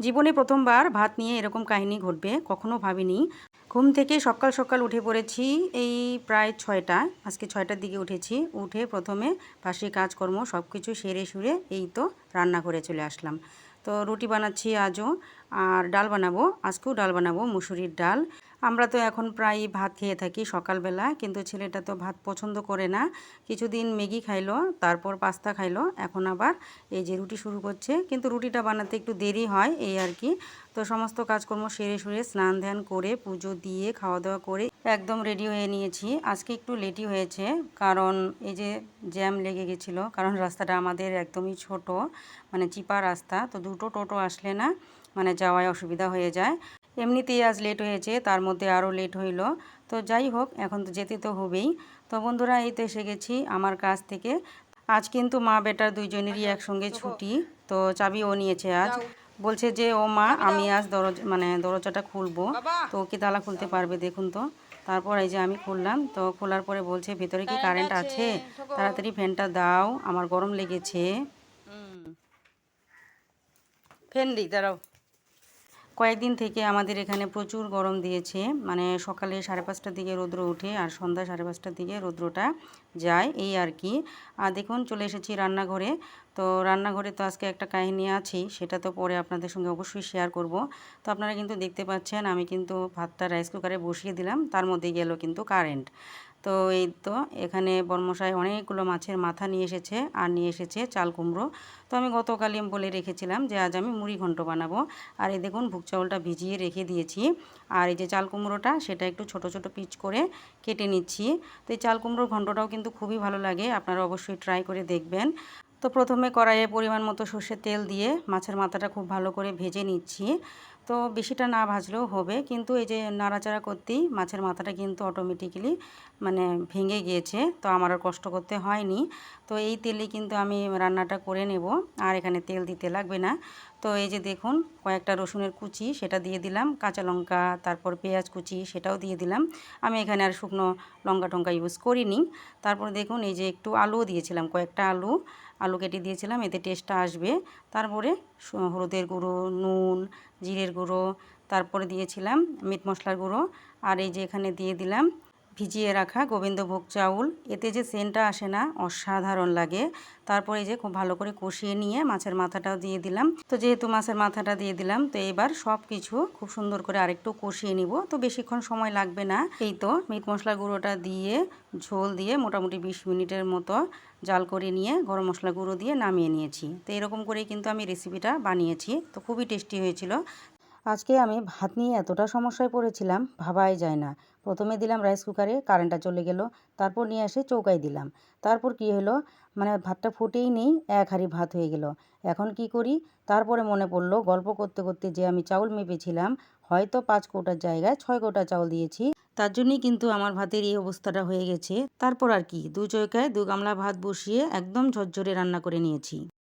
জীবনে প্রথমবার ভাত নিয়ে এরকম কাহিনী ঘটবে, কখনো ভাবিনি। ঘুম থেকে সকাল সকাল উঠে পড়েছি এই প্রায় ছয়টা, আজকে ছয়টার দিকে উঠেছি। উঠে প্রথমে পাশে কাজকর্ম সব কিছু সেরে সুরে এই তো রান্না করে চলে আসলাম। তো রুটি বানাচ্ছি আজও, আর ডাল বানাবো, আজকেও ডাল বানাবো, মুসুরির ডাল। আমরা তো এখন প্রায় ভাত খেয়ে থাকি সকালবেলা, কিন্তু ছেলেটা তো ভাত পছন্দ করে না। কিছুদিন ম্যাগি খাইলো, তারপর পাস্তা খাইলো, এখন আবার এই যে রুটি শুরু করছে। কিন্তু রুটিটা বানাতে একটু দেরি হয় এই আর কি। তো সমস্ত কাজকর্ম সেরে সুরে স্নান ধ্যান করে পুজো দিয়ে খাওয়া দাওয়া করে একদম রেডি হয়ে নিয়েছি। আজকে একটু লেটই হয়েছে, কারণ এই যে জ্যাম লেগে গেছিল, কারণ রাস্তাটা আমাদের একদমই ছোট মানে চিপা রাস্তা, তো দুটো টোটো আসলে না মানে যাওয়ায় অসুবিধা হয়ে যায়। এমনিতেই আজ লেট হয়েছে, তার মধ্যে আরও লেট হইল। তো যাই হোক, এখন তো যেতে তো হবেই। তো বন্ধুরা, এই তো এসে গেছি আমার কাছ থেকে। আজ কিন্তু মা বেটার দুইজনেরই একসঙ্গে ছুটি, তো চাবি ও নিয়েছে আজ। বলছে যে, ও মা, আমি আজ দরজা মানে দরজাটা খুলবো। তো কি তালা খুলতে পারবে দেখুন তো? তারপর এই যে আমি খুললাম, তো খোলার পরে বলছে, ভেতরে কি কারেন্ট আছে? তাড়াতাড়ি ফ্যানটা দাও, আমার গরম লেগেছে। ফ্যান দিই দাঁড়াও। কয়েকদিন থেকে আমাদের এখানে প্রচুর গরম দিয়েছে। মানে সকালে সাড়ে পাঁচটার দিকে রৌদ্র উঠে আর সন্ধ্যা সাড়ে পাঁচটার দিকে রৌদ্রটা যায়, এই আর কি। আর দেখুন, চলে এসেছি রান্নাঘরে। তো রান্নাঘরে তো আজকে একটা কাহিনী আছেই, সেটা তো পরে আপনাদের সঙ্গে অবশ্যই শেয়ার করব। তো আপনারা কিন্তু দেখতে পাচ্ছেন, আমি কিন্তু ভাতটা রাইস কুকারে বসিয়ে দিলাম, তার মধ্যে গেল কিন্তু কারেন্ট তো এই তো এখানে বর্মশাই অনেকগুলো মাছের মাথা নিয়ে এসেছে আর নিয়ে এসেছে চাল কুমড়ো। তো আমি গতকালই বলে রেখেছিলাম যে আজ আমি মুড়ি ঘন্ট বানাবো। আর এই দেখুন ভুক চাউলটা ভিজিয়ে রেখে দিয়েছি। আর এই যে চাল কুমড়োটা সেটা একটু ছোট ছোট পিচ করে কেটে নিচ্ছি। তো এই চাল কুমড়োর ঘন্টটাও কিন্তু খুবই ভালো লাগে, আপনারা অবশ্যই ট্রাই করে দেখবেন। তো প্রথমে কড়াইয়ে পরিমাণ মতো সর্ষের তেল দিয়ে মাছের মাথাটা খুব ভালো করে ভেজে নিচ্ছি। তো বেশিটা না ভাজলেও হবে। কিন্তু এই যে নাড়াচাড়া করতেই মাছের মাথাটা কিন্তু অটোমেটিক্যালি মানে ভেঙে গিয়েছে। তো আমার আর কষ্ট করতে হয়নি। তো এই তেলে কিন্তু আমি রান্নাটা করে নেব। আর এখানে তেল দিতে লাগবে না। তো এই যে দেখুন, কয়েকটা রসুনের কুচি, সেটা দিয়ে দিলাম। কাঁচা লঙ্কা, তারপর পেঁয়াজ কুচি, সেটাও দিয়ে দিলাম। আমি এখানে আর শুকনো লঙ্কা টঙ্কা ইউজ করিনি। তারপর দেখুন, এই যে একটু আলুও দিয়েছিলাম, কয়েকটা আলু। আলু কেটে দিয়েছিলাম, এতে টেস্টটা আসবে। তারপরে হলুদের গুঁড়ো, নুন, জিরের গুঁড়ো, তারপরে দিয়েছিলাম মিট মশলার গুঁড়ো। আর এই যে এখানে দিয়ে দিলাম ভিজিয়ে রাখা গোবিন্দভোগ চাউল। এতে যে সেন্টটা আসে না, অসাধারণ লাগে। তারপরে যে খুব ভালো করে কষিয়ে নিয়ে মাছের মাথাটাও দিয়ে দিলাম। তো যেহেতু মাছের মাথাটা দিয়ে দিলাম, তো এবার সব কিছু খুব সুন্দর করে আরেকটু কষিয়ে নিব। তো বেশিক্ষণ সময় লাগবে না। এই তো মিট মশলা গুঁড়োটা দিয়ে, ঝোল দিয়ে মোটামুটি বিশ মিনিটের মতো জাল করে নিয়ে গরম মশলা গুঁড়ো দিয়ে নামিয়ে নিয়েছি। তো এরকম করেই কিন্তু আমি রেসিপিটা বানিয়েছি। তো খুবই টেস্টি হয়েছিল। আজকে আমি ভাত নিয়ে এতটা সমস্যায় পড়েছিলাম, ভাবাই যায় না। প্রথমে দিলাম রাইস কুকারে কারেন্টটা চলে গেল, তারপর নিয়ে এসে চৌকায় দিলাম। তারপর কি হলো মানে ভাতটা ফুটেই নেই, এক হাঁড়ি ভাত হয়ে গেল। এখন কি করি, তারপরে মনে পড়ল, গল্প করতে করতে যে আমি চাউল মেপেছিলাম, হয়তো পাঁচ কোটার জায়গায় ছয় কোটা চাউল দিয়েছি। তার জন্যই কিন্তু আমার ভাতের এই অবস্থাটা হয়ে গেছে। তারপর আর কি, দু চৌকায় দু গামলা ভাত বসিয়ে একদম ঝরঝরে রান্না করে নিয়েছি।